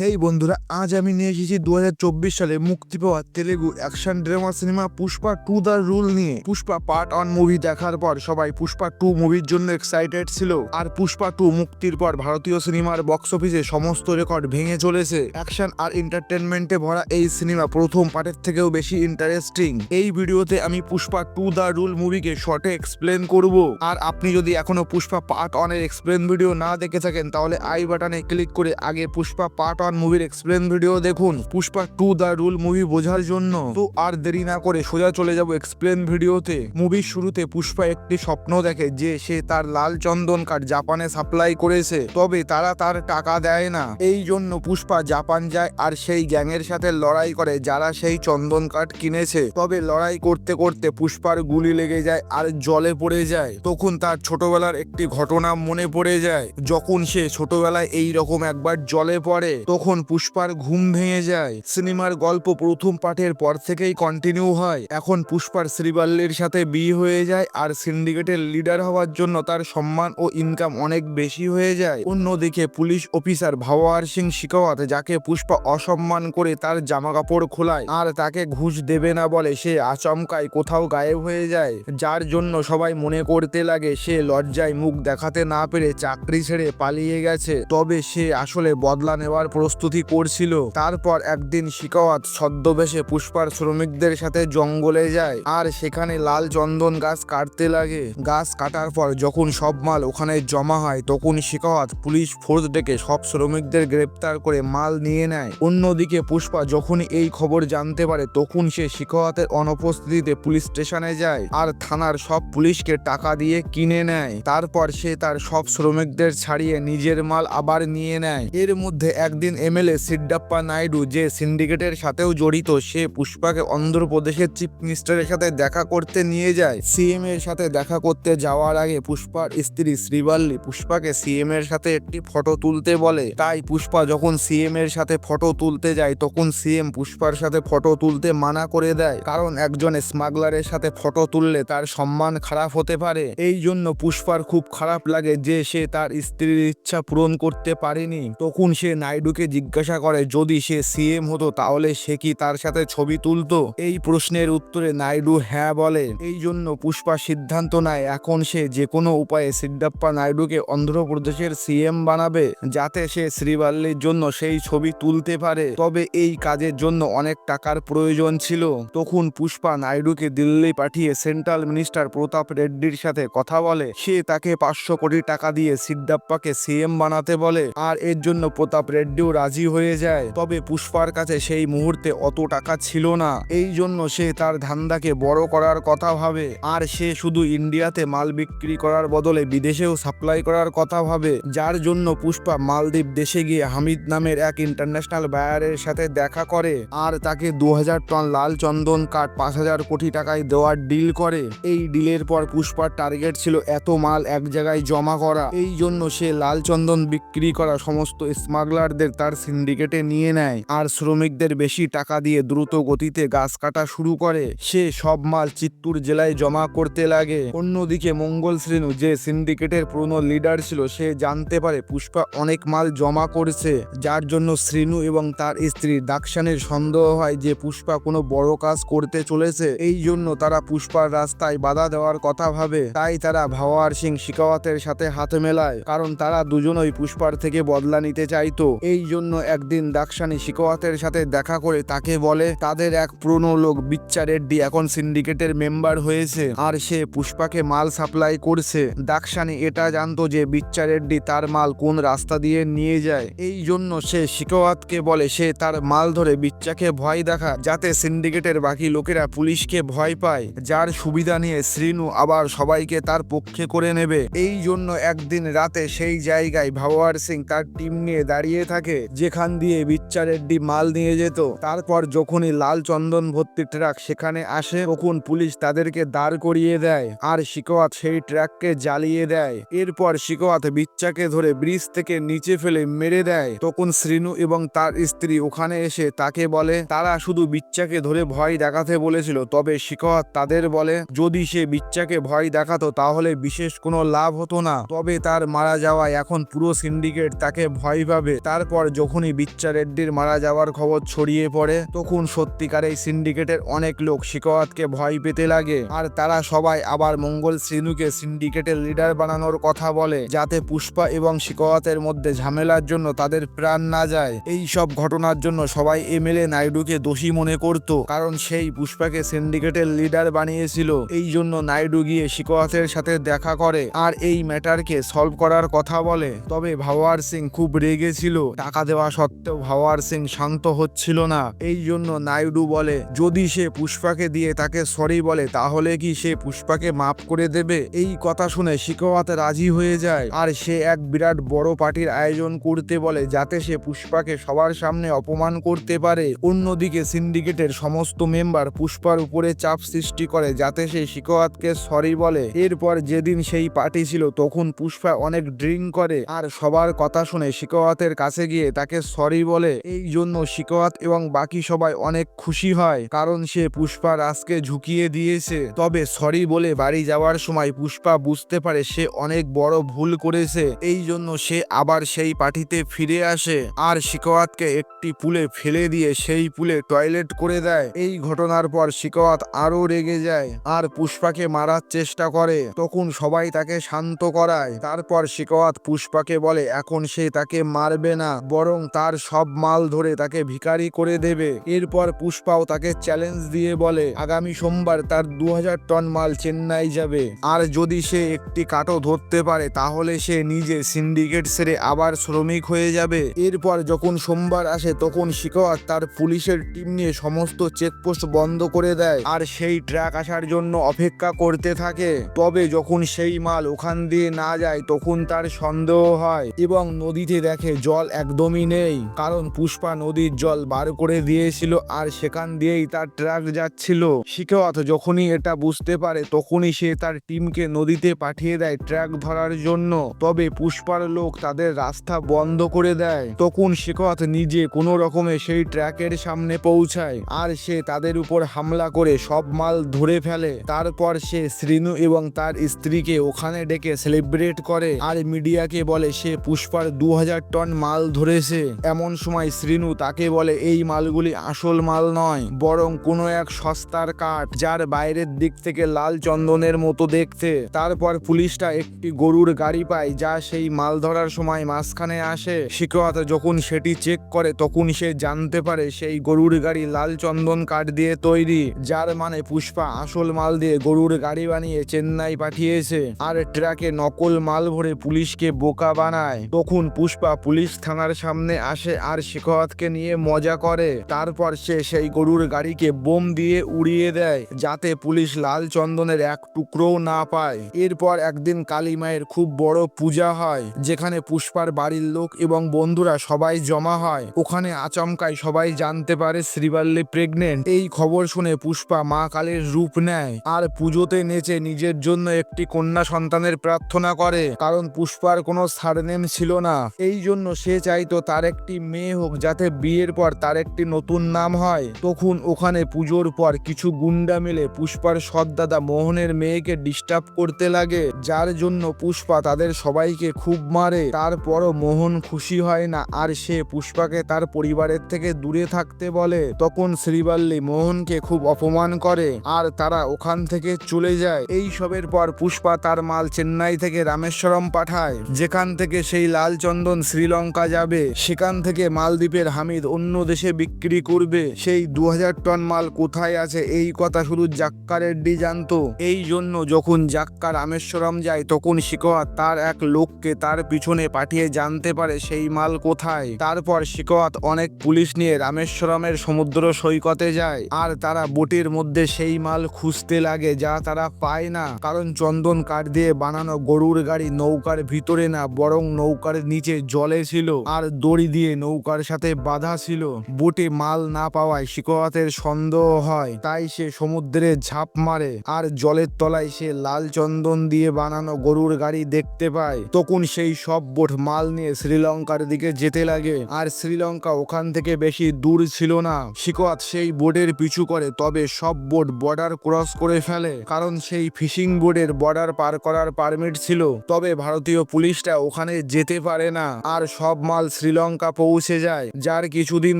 হেই বন্ধুরা, আজ আমি নিয়ে এসেছি দু হাজার চব্বিশ সালে মুক্তি পাওয়া Telugu action drama cinema Pushpa two the rule নিয়ে। পুষ্পা পার্ট অন মুভি দেখার পর সবাই পুষ্পা টু মুভির জন্য এক্সাইটেড ছিল। আর পুষ্পা টু মুক্তির পর ভারতীয় সিনেমার বক্স অফিসে সমস্ত রেকর্ড ভেঙে চলেছে। অ্যাকশন আর এন্টারটেনমেন্টে ভরা এই সিনেমা প্রথম পার্টের থেকেও বেশি ইন্টারেস্টিং এই ভিডিওতে আমি পুষ্পা টু দ্য রুল মুভিকে শর্টে এক্সপ্লেন করব। আর আপনি যদি এখনও পুষ্পা পার্ট অনের এক্সপ্লেন ভিডিও না দেখে থাকেন, তাহলে আই বাটনে ক্লিক করে আগে পুষ্পা পার্ট ওয়ান মুভির এক্সপ্লেন ভিডিও দেখুন। Pushpa two the rule movie বোঝার জন্য। তো আর দেরি না করে সোজা চলে যাব এক্সপ্লেন ভিডিওতে মুভির শুরুতে পুষ্পা একটি স্বপ্ন দেখে যে সে তার লাল চন্দন কাঠ জাপানে সাপ্লাই করেছে। তবে তারা তার টাকা দেয় না। এই জন্য পুষ্পা জাপান যায় আর সেই গ্যাংয়ের সাথে লড়াই করে যারা সেই চন্দন কাঠ কিনেছে। তবে লড়াই করতে করতে পুষ্পার গুলি লেগে যায় আর জলে পড়ে যায়। তখন তার ছোটবেলার একটি ঘটনা মনে পড়ে যায়। যখন সে ছোটবেলায় এই রকম একবার জলে পড়ে, তখন পুষ্পার ঘুম ভেঙে যায়, সিনেমার গল্প প্রথম পাঠের পর থেকেই কন্টিনিউ হয়। এখন পুষ্পার শ্রীবাল্লির সাথে বিয়ে হয়ে যায় আর সিন্ডিকেটের লিডার হওয়ার জন্য তার সম্মান ও ইনকাম অনেক বেশি হয়ে যায়। অন্যদিকে পুলিশ অফিসার ভাওয়ার সিং শিকাওয়াত, যাকে পুষ্পা অসম্মান করে তার জামা কাপড় খোলায়, আর তাকে ঘুষ দেবে না বলে সে আচমকায় কোথাও গায়েব হয়ে যায়। যার জন্য সবাই মনে করতে লাগে, সে লজ্জায় মুখ দেখাতে না পেরে চাকরি ছেড়ে পালিয়ে গেছে। তবে সে আসলে বদলা নেওয়ার প্রস্তুতি করছিল। তারপর একদিন শিকাওয়াত ছদ্মবেশে পুষ্পার শ্রমিকদের সাথে জঙ্গলে যায় আর সেখানে লাল চন্দন গাছ কাটতে লাগে। গাছ কাটার পর যখন সব মাল ওখানে জমা হয়, তখন শিকাওয়াত পুলিশ ফোর্স ডেকে সব শ্রমিকদের গ্রেপ্তার করে মাল নিয়ে নেয়। অন্যদিকে পুষ্পা যখন এই খবর জানতে পারে, তখন সে শিকাওয়াতের অনুপস্থিতিতে পুলিশ স্টেশনে যায় আর থানার সব পুলিশকে টাকা দিয়ে কিনে নেয়। তারপর সে তার সব শ্রমিকদের ছাড়িয়ে নিজের মাল আবার নিয়ে নেয়। এর মধ্যে একদিন এমএলএ সিড্ডাপ্পা নাইডু যে সিন্ডিকেটের সাথেও জড়িত, সে পুষ্পাকে অন্ধ্রপ্রদেশের চিফ মিনিস্টারের সাথে দেখা করতে নিয়ে যায়। সিএম এর সাথে দেখা করতে যাওয়ার আগে পুষ্পার স্ত্রী শ্রীবাল্লি পুষ্পাকে সিএম এর সাথে একটি ফটো তুলতে বলে। তাই পুষ্পা যখন সিএম এর সাথে ফটো তুলতে যায়, তখন সিএম পুষ্পার সাথে ফটো তুলতে মানা করে দেয়। কারণ একজন স্মাগলারের সাথে ফটো তুললে তার সম্মান খারাপ হতে পারে। এই জন্য পুষ্পার খুব খারাপ লাগে যে সে তার স্ত্রীর ইচ্ছা পূরণ করতে পারেনি। তখন সে নাইডুকে জিজ্ঞাসা করে, যদি সে সিএম হতো, তাহলে সে কি তার সাথে ছবি তুলতো? এই প্রশ্নের উত্তরে নাইডু হ্যাঁ বলে। এই জন্য পুষ্পা সিদ্ধান্ত নেয়, এখন সে যে কোনো উপায়ে সিদ্ধাপ্পা নাইডুকে অন্ধ্রপ্রদেশের সিএম বানাবে, যাতে সে শ্রীবাল্লির জন্য সেই ছবি তুলতে পারে। তবে এই কাজের জন্য অনেক টাকার প্রয়োজন ছিল। তখন পুষ্পা নাইডুকে দিল্লি পাঠিয়ে সেন্ট্রাল মিনিস্টার প্রতাপ রেড্ডির সাথে কথা বলে। সে তাকে পাঁচশো কোটি টাকা দিয়ে সিদ্ধাপ্পাকে সিএম বানাতে বলে। আর এর জন্য প্রতাপ রেড্ডিও রাজি হয়ে যায়, তবে পুষ্পার কাছে সেই মুহূর্তে অত টাকা ছিল না। এই জন্য সে তার ধান্দাকে বড় করার কথা ভাবে, আর সে শুধু ইন্ডিয়াতে মাল বিক্রি করার বদলে বিদেশেও সাপ্লাই করার কথা ভাবে, যার জন্য পুষ্পা মালদ্বীপ দেশে গিয়ে হামিদ নামের এক ইন্টারন্যাশনাল বায়ারের সাথে দেখা করে, আর তাকে দু হাজার টন লাল চন্দন কাঠ পাঁচ হাজার কোটি টাকায় দেওয়ার ডিল করে। এই ডিলের পর পুষ্পার টার্গেট ছিল এত মাল এক জায়গায় জমা করা। এই জন্য সে লাল চন্দন বিক্রি করা সমস্ত স্মাগলারদের তার সিন্ডিকেটে নিয়ে নেয় আর শ্রমিকদের বেশি টাকা দিয়ে দ্রুত গতিতে গাছ কাটা শুরু করে। সে সব মাল চিত্তুর জেলায় জমা করতে লাগে। অন্যদিকে মঙ্গল শ্রেণু যে সিন্ডিকেটের পুরনো লিডার ছিল, সে জানতে পারে পুষ্পা অনেক মাল জমা করছে। যার জন্য শ্রীনু এবং তার স্ত্রী দাকশানের সন্দেহ হয় যে পুষ্পা কোনো বড় কাজ করতে চলেছে। এই জন্য তারা পুষ্পার রাস্তায় বাধা দেওয়ার কথা ভাবে। তাই তারা ভাওয়ার সিং শিকাওয়াতের সাথে হাতে মেলায়, কারণ তারা দুজনই পুষ্পার থেকে বদলা নিতে চাইতো। এই জন্য একদিন দাকশানি শিকাওয়াতের সাথে দেখা করে তাকে বলে, তাদের এক পুরনো লোক বিচ্চা রেড্ডি এখন সিন্ডিকেটের মেম্বার হয়েছে আর সে পুষ্পাকে মাল সাপ্লাই করছে। দাকশানি এটা জানতো যে বিচ্চা রেড্ডি তার মাল কোন রাস্তা দিয়ে নিয়ে যায়। এই জন্য সে শিকাওয়াতকে বলে, সে তার মাল ধরে বিচ্চাকে ভয় দেখা, যাতে সিন্ডিকেটের বাকি লোকেরা পুলিশকে ভয় পায়। যার সুবিধা নিয়ে শ্রীনু আবার সবাইকে তার পক্ষে করে নেবে। এই জন্য একদিন রাতে সেই জায়গায় ভাওয়ার সিং তার টিম নিয়ে দাঁড়িয়ে থাকে। যেখান দিয়ে বিচ্চা রেড্ডি মাল নিয়ে যেত, তারপর যখনই লাল চন্দন ভর্তি ট্রাক সেখানে আসে, তখন পুলিশ তাদেরকে দাঁড় করিয়ে দেয় আর শিকোয়াত সেই ট্রাককে জ্বালিয়ে দেয়। এরপর শিকোয়াত বিচ্চাকে ধরে ব্রিজ থেকে নিচে ফেলে মেরে দেয়। তখন শ্রীনু এবং তার স্ত্রী ওখানে এসে তাকে বলে, তারা শুধু বিচ্চাকে ধরে ভয় দেখাতে বলেছিল, তবে শিকোয়াত তাদের বলে, যদি সে বিচ্চাকে ভয় দেখাতো, তাহলে বিশেষ কোনো লাভ হতো না। তবে তার মারা যাওয়ায় এখন পুরো সিন্ডিকেট তাকে ভয় পাবে। তারপর যখনই বিচ্চা রেড্ডির মারা যাওয়ার খবর ছড়িয়ে পড়ে, তখন সত্যিকার এই সিন্ডিকেটের অনেক লোক শিকোয়াতকে ভয় পেতে লাগে। আর তারা সবাই আবার মঙ্গল শ্রীনুকে সিন্ডিকেটের লিডার বানানোর কথা বলে, যাতে পুষ্পা এবং শিকোয়াতের মধ্যে ঝামেলার জন্য তাদের প্রাণ না যায়। এই সব ঘটনার জন্য সবাই এমএলএ নাইডুকে দোষী মনে করত, কারণ সেই পুষ্পাকে সিন্ডিকেটের লিডার বানিয়েছিল। এই জন্য নাইডু গিয়ে শিকোয়াতের সাথে দেখা করে, আর এই ম্যাটারকে সলভ করার কথা বলে। তবে ভাওয়ার সিং খুব রেগে ছিল টাকা দেওয়া সত্ত্বেও ভাওয়ার সিং শান্ত হচ্ছিল না। এই জন্য নাইডু বলে, যদি সে পুষ্পাকে দিয়ে তাকে সরি বলে, তাহলে কি সে পুষ্পাকে মাফ করে দেবে? এই কথা শুনে শিকোয়াত রাজি হয়ে যায়। আর সে এক বিরাট বড় পার্টির আয়োজন করতে বলে, যাতে সে পুষ্পাকে সবার সামনে অপমান করতে পারে। অন্যদিকে সিন্ডিকেটের সমস্ত মেম্বার পুষ্পার উপরে চাপ সৃষ্টি করে, যাতে সে শিকোয়াতকে সরি বলে। এরপর যেদিন সেই পার্টি ছিল, তখন পুষ্পা অনেক ড্রিঙ্ক করে। আর সবার কথা শুনে শিকোয়াতের কাছে গিয়ে তাকে সরি বলে। এই জন্য শিকোয়াত এবং বাকি সবাই অনেক খুশি হয়, কারণ সে পুষ্পা রাজকে ঝুঁকিয়ে দিয়েছে। তবে সরি বলে বাড়ি যাওয়ার সময় পুষ্পা বুঝতে পারে সে অনেক বড় ভুল করেছে এই জন্য সে আবার সেই পার্টিতে ফিরে আসে। আর শিকোয়াতকে একটি পুলে ফেলে দিয়ে সেই পুলে টয়লেট করে দেয়। এই ঘটনার পর শিকওয়াত আরও রেগে যায় আর পুষ্পাকে মারার চেষ্টা করে। তখন সবাই তাকে শান্ত করায়। তারপর শিকোয়াত পুষ্পাকে বলে, এখন সে তাকে মারবে না। বরং তার সব মাল ধরে তাকে ভিখারি করে দেবে। এরপর পুষ্পাও তাকে চ্যালেঞ্জ দিয়ে বলে, আগামী সোমবার তার দু হাজার টন মাল চেন্নাই যাবে। আর যদি সে একটি কাটো ধরতে পারে, তাহলে সে নিজে সিন্ডিকেট সেরে আবার শ্রমিক হয়ে যাবে। এরপর যখন সোমবার আসে, তখন শিকোয়াত তার পুলিশের টিম নিয়ে সমস্ত চেকপোস্ট বন্ধ করে দেয় আর সেই ট্রাক আসার জন্য অপেক্ষা করতে থাকে। তবে যখন সেই মাল ওখান দিয়ে না যায়, তখন তার সন্দেহ হয় এবং নদীতে দেখে জল একদমই নেই। কারণ পুষ্পা নদীর জল বার করে দিয়েছিল আর সেখান দিয়েই তার ট্রাক যাচ্ছিল। শিকোয়াত যখনই এটা বুঝতে পারে তখনই সে তার টিমকে নদীতে পাঠিয়ে দেয় ট্রাক ধরার জন্য। তবে পুষ্পার লোক তাদের রাস্তা বন্ধ করে দেয়। তখন শিকোয়াত নিজে কোনো রকমে সেই ট্র্যাকের সামনে পৌঁছায় আর সে তাদের উপর হামলা করে সব মাল ধরে ফেলে। তারপর সে শ্রীনু এবং তার স্ত্রীকে ওখানে ডেকে সেলিব্রেট করে। আর মিডিয়াকে বলে সে পুষ্পার দু হাজার টন মাল ধরেছে এমন সময় শ্রীনু তাকে বলে, এই মালগুলি আসল মাল নয়, বরং কোনো এক সস্তার কাঠ, যার বাইরের দিক থেকে লাল চন্দনের মতো দেখতে। তারপর পুলিশটা একটি গরুর গাড়ি পায়, যা সেই মাল ধরার সময় মাঝখানে আসে। শিকোয়াত যখন সেটি চেক করে, তখন সে জানতে পারে সেই গরুর গাড়ি লাল চন্দন কাঠ দিয়ে তৈরি, যার মানে পুষ্পা আসল মাল দিয়ে গরুর গাড়ি বানিয়ে চেন্নাই পাঠিয়েছে, আর ট্রাকে নকল মাল ভরে পুলিশকে বোকা বানায়। তখন পুষ্পা পুলিশ থানার সামনে আসে আর শিকোয়াতকে নিয়ে মজা করে। তারপর সে সেই গরুর গাড়িকে বোম দিয়ে উড়িয়ে দেয়, যাতে পুলিশ লাল চন্দনের এক টুকরোও না পায়। এরপর একদিন কালী মায়ের খুব বড় পূজা হয়, যেখানে পুষ্পার বাড়ির লোক এবং বন্ধুরা সবাই জমা হয়। ওখানে আচমকায় সবাই জানতে পারে শ্রীবাল্লি প্রেগনেন্ট এই খবর শুনে পুষ্পা মা কালীর রূপ নেয় আর পুজোতে নেচে নিজের জন্য একটি কন্যা সন্তানের প্রার্থনা করে, কারণ পুষ্পার কোনো সারনেম ছিল না। এই জন্য সে চাইতো তার একটি মেয়ে হোক, যাতে বিয়ের পর তার একটি নতুন নাম হয়। তখন ওখানে পুজোর পর কিছু গুন্ডা মিলে পুষ্পার সৎদাদা মোহনের মেয়েকে ডিস্টার্ব করতে লাগে। যার জন্য পুষ্পা তাদের সবাইকে খুব মারে। তারপরও মোহন খুশি হয় না, আর সে পুষ্পাকে তার পরিবারের থেকে দূরে থাকতে বলে। তখন শ্রীবাল্লি মোহনকে খুব অপমান করে, আর তারা ওখান থেকে চলে যায়। এই সবের পর পুষ্পা তার মাল চেন্নাই থেকে রামেশ্বরম পাঠায়। যেখান থেকে সেই লাল চন্দন শ্রীলঙ্কা যাবে। সেখান থেকে মালদ্বীপের হামিদ অন্য দেশে বিক্রি করবে। সেই দু হাজার টন মাল কোথায় আছে? এই কথা শুধু জাক্কারের ডি জানতো। এই জন্য যখন জাক্কার রামেশ্বরম যায়, তখন শিকোয়া তার এক লোককে তার পিছনে পাঠিয়ে জানতে পারে সেই মাল কোথায়। তারপর শিকোয়াত অনেক পুলিশ নিয়ে রামেশ্বরমের সমুদ্র সৈকতে যায়। আর তারা বোটের মধ্যে সেই মাল খুঁজতে লাগে, যা তারা পায় না। কারণ চন্দন কাঠ দিয়ে বানানো গরুর গাড়ি নৌকার ভিতরে না, বরং নৌকার নিচে জলে ছিল। আর দড়ি দিয়ে নৌকার সাথে বাধা ছিল। বোটে মাল না পাওয়ায় শিকোয়াতের সন্দেহ হয়। তাই সে সমুদ্রে ঝাঁপ মারে আর জলের তলায় সে লাল চন্দন দিয়ে বানানো গরুর গাড়ি দেখতে পায়। তখন সেই সব বোট মাল নিয়ে শ্রীলঙ্কার দিকে যেতে লাগে। আর শ্রীলঙ্কা ওখান থেকে বেশি দূর ছিল না। শিকোয়াত সেই বোটের পিছু করে, তবে সব বোট বর্ডার ক্রস করে ফেলে। কারণ সেই ফিশিং বোটের বর্ডার পার করার পারমিট ছিল। তবে ভারতীয় পুলিশটা ওখানে যেতে পারে না। আর সব মাল শ্রীলঙ্কা পৌঁছে যায়, যার কিছুদিন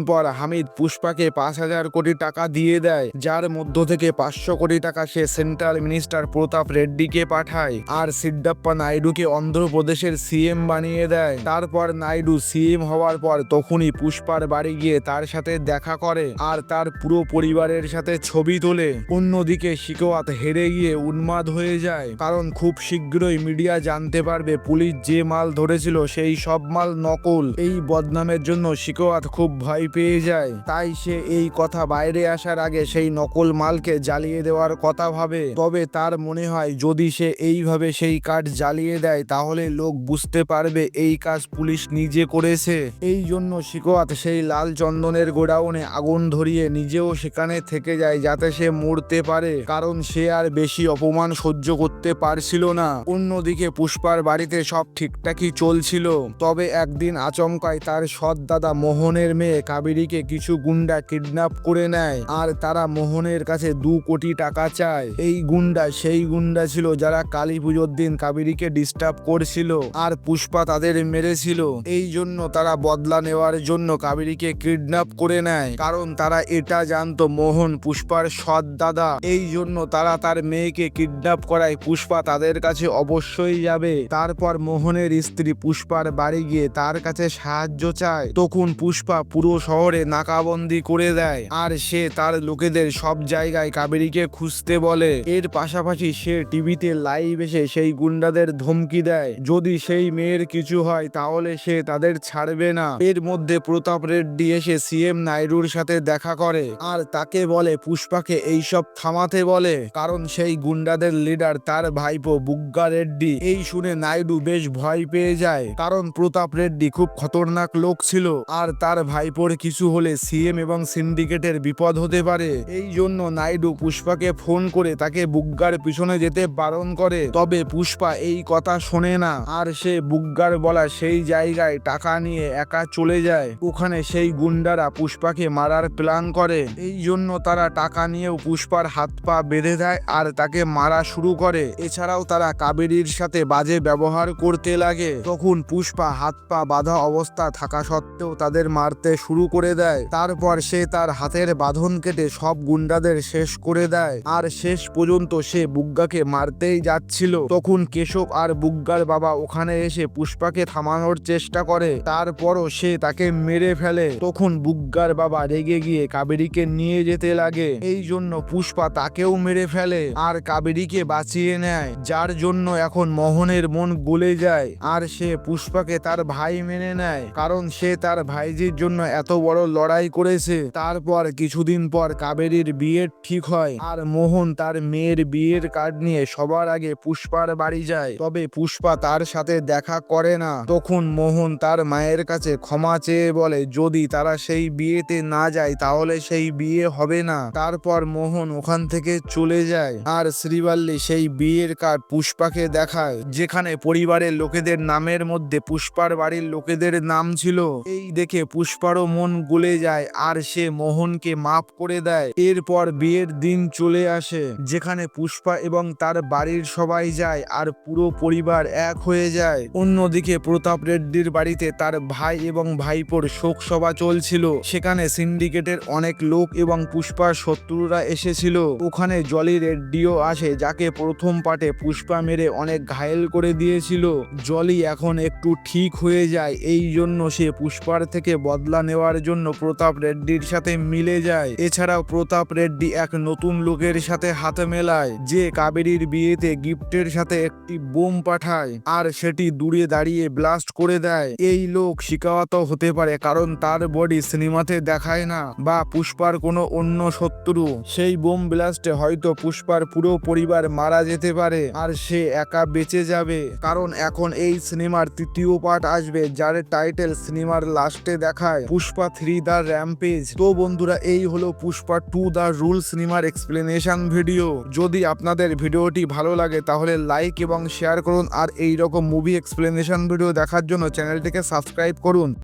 পর হামিদ পুষ্পাকে পাঁচ হাজার কোটি টাকা দিয়ে দেয়, যার মধ্য থেকে পাঁচশো কোটি টাকা সে সেন্ট্রাল মিনিস্টার প্রতাপ রেড্ডিকে পাঠায়, আর সিদ্দাপ্পা নাইডুকে অন্ধ্রপ্রদেশের সিএম বানিয়ে দেয়। তারপর নাইডু সিএম হওয়ার পর তখনই পুষ্পার বাড়ি গিয়ে তার সাথে দেখা করে, আর তার পুরো পরিবারের সাথে ছবি তোলে। অন্যদিকে শিকোয়াত হেরে গিয়ে উন্মাদ হয়ে যায়, কারণ খুব শীঘ্রই মিডিয়া জানতে পারবে পুলিশ যে মাল ধরেছিল সেই সব মাল নকল। এই বদনামের জন্য শিকোয়াত খুব ভয় পেয়ে যায়। তাই সে এই কথা বাইরে আসার আগে সেই নকল মালকে জ্বালিয়ে দেওয়ার কথা ভাবে। তবে তার মনে হয়, যদি সে এইভাবে সেই কাঠ জ্বালিয়ে দেয়, তাহলে লোক বুঝতে পারবে এই কাজ পুলিশ নিজে করেছে। এই জন্য শিকোয়াত সেই লাল চন্দনের গোডাউনে আগুন ধরিয়ে নিজেও সেখানে থেকে যায়, যাতে সে মরতে পারে। কারণ সে আর বেশি অপমান সহ্য করতে পারছিল না। অন্যদিকে পুষ্পার বাড়িতে সব ঠিকঠাকই চলছিল। তবে একদিন আচমকায় তার সৎ দাদা মোহনের মেয়ে কাবেরীকে কিছু গুন্ডা কিডন্যাপ করে নেয় আর তারা মোহনের কাছে দু কোটি টাকা চায়। এই গুন্ডা সেই গুন্ডা ছিল যারা কালী পুজোর দিন কাবেরীকে ডিস্টার্ব করছিল আর পুষ্পা তাদের মেরেছিল। এই জন্য তারা বদলা নেওয়ার জন্য কাবেরীকে কিডন্যাপ করে নেয়। কারণ তারা এটা জানতো মোহন পুষ্পার সৎ দাদা। এই জন্য তারা তার মেয়েকে কিডন্যাপ করায়। পুষ্পা তাদের কাছে অবশ্যই যাবে। তারপর মোহনের স্ত্রী পুষ্পার বাড়ি গিয়ে তার কাছে সাহায্য চায়, তখন পুষ্পা পুরো শহরে নাকাবন্দি করে দেয়। আর সে তার লোকেদের সব জায়গায় কাবেরীকে খুঁজতে বলে। এর পাশাপাশি সে টিভিতে লাইভ এসে সেই গুন্ডাদের ধমকি দেয়। যদি সেই মেয়ের কিছু হয়, তাহলে সে তাদের ছাড়বে না। এর মধ্যে প্রতাপ রেড্ডি এসে সিএম নাইডুর সাথে দেখা করে। আর তাকে বলে, পুষ্পাকে এইসব থামাতে বলে। কারণ সেই গুন্ডাদের লিডার তার ভাইপো বুগ্গা রেড্ডি। এই শুনে নাইডু বেশ ভয় পেয়ে যায়। কারণ প্রতাপ রেড্ডি খুব খতরনাক লোক ছিল। আর তার ভাইপোর কিছু হলে সিএম এবং সিন্ডিকেটের বিপদ হতে পারে। এই জন্য নাইডু পুষ্পাকে ফোন করে তাকে বুগ্গার পিছনে যেতে বারণ করে। তবে পুষ্পা এই কথা শোনে না। আর সে বুগ্গার বলা সেই জায়গায় টাকা নিয়ে একা চলে যায়। ওখানে সেই গুন্ডারা পুষ্পাকে মারার প্ল্যান করে। এই জন্য তারা টাকা নিয়েও পুষ্পার হাত পা বেঁধে দেয় আর তাকে মারা শুরু করে। এছাড়াও তারা কাবেরীর সাথে বাজে ব্যবহার করতে লাগে। তখন পুষ্পা হাত পা বাঁধা অবস্থা থাকা সত্ত্বেও তাদের মারতে শুরু করে দেয়। তারপর সে তার হাতের বাঁধন কেটে সব গুন্ডাদের শেষ করে দেয়। আর শেষ পর্যন্ত সে বুগ্গাকে মারতেই যাচ্ছিল। তখন কেশব আর বুগ্গার বাবা ওখানে এসে পুষ্পাকে থামানোর চেষ্টা করে। তারপরও সে তাকে মেরে ফেলে। তখন বুগ্গার বাবা রেগে গিয়ে কাবেরীকে নিয়ে যেতে লাগে। এই জন্য পুষ্পা তাকেও মেরে ফেলে আর কাবেরীকে বাঁচিয়ে নেয়, যার জন্য এখন মোহনের মন গলে যায়। আর সে পুষ্পাকে তার ভাই মেনে নেয়। কারণ সে তার ভাইজির জন্য এত বড় লড়াই করেছে। তারপর কিছুদিন পর কাবেরীর বিয়ে ঠিক হয় আর মোহন তার মেয়ের বিয়ের কার্ড নিয়ে সবার আগে পুষ্পার বাড়ি যায়। তবে পুষ্পা তার সাথে দেখা করে না। তখন মোহন তার মায়ের কাছে ক্ষমা চেয়ে বলে, যদি তারা সেই বিয়েতে না যায় তাহলে সেই বিয়ে হবে না। তারপর মোহন ওখান থেকে চলে যায় আর শ্রীবাল্লি সেই বিয়ের কার্ড পুষ্পাকে দেখায়। যেখানে পরিবারের লোকেদের নামের মধ্যে পুষ্পার বাড়ির লোকেদের নাম ছিল। এই দেখে পুষ্পারও মন গলে যায় আর সে মোহনকে মাফ করে দেয়। এরপর বিয়ের দিন চলে আসে, যেখানে পুষ্পা এবং তার বাড়ির সবাই যায় আর পুরো পরিবার এক হয়ে যায়। অন্যদিকে প্রতাপ রেড্ডির বাড়িতে তার ভাই এবং ভাইপোর শোক সভা চলছিল। সেখানে সিন্ডিকেটের অনেক লোক এবং পুষ্পার শত্রুরা এসেছিল। ওখানে জলি রেড্ডিও আসে, যাকে প্রথম পাটে পুষ্পা মেরে অনেক ঘায়েল করে দিয়েছিল। জলি এখন একটু ঠিক হয়ে যায়, এই জন্য সে পুষ্পার থেকে বদলা নেওয়ার জন্য প্রতাপ রেড্ডির সাথে মিলে যায়। এছাড়াও প্রতাপ রেড্ডি এক নতুন লোকের সাথে হাতে মেলায়, যে কাবেরীর বিয়েতে গিফটের সাথে একটি বোম পাঠায় আর সেটি দূরে দাঁড়িয়ে ব্লাস্ট করে দেয়। এই লোক শিকাওয়াত হতে পারে কারণ তার বডি সিনেমাতে দেখায় না বা পুষ্পার কোনো অন্য শত্রু। সেই বোম ব্লাস্টে হয়তো পুষ্পার পুরো পরিবার মারা যেতে পারে আর সে একা বেঁচে যাবে। কারণ এখন এই সিনেমার তৃতীয় পার্ট আসবে, যার টাইটেল সিনেমার লাস্টে দেখায় পুষ্পা থ্রি দ্য র্যাম্পেজ তো বন্ধুরা, এই হলো পুষ্পা টু দ্য রুল সিনেমার এক্সপ্লেনেশন ভিডিও যদি আপনাদের ভিডিওটি ভালো লাগে, তাহলে লাইক এবং শেয়ার করুন। আর এই রকম মুভি এক্সপ্লেনেশন ভিডিও দেখার জন্য চ্যানেলটিকে সাবস্ক্রাইব করুন।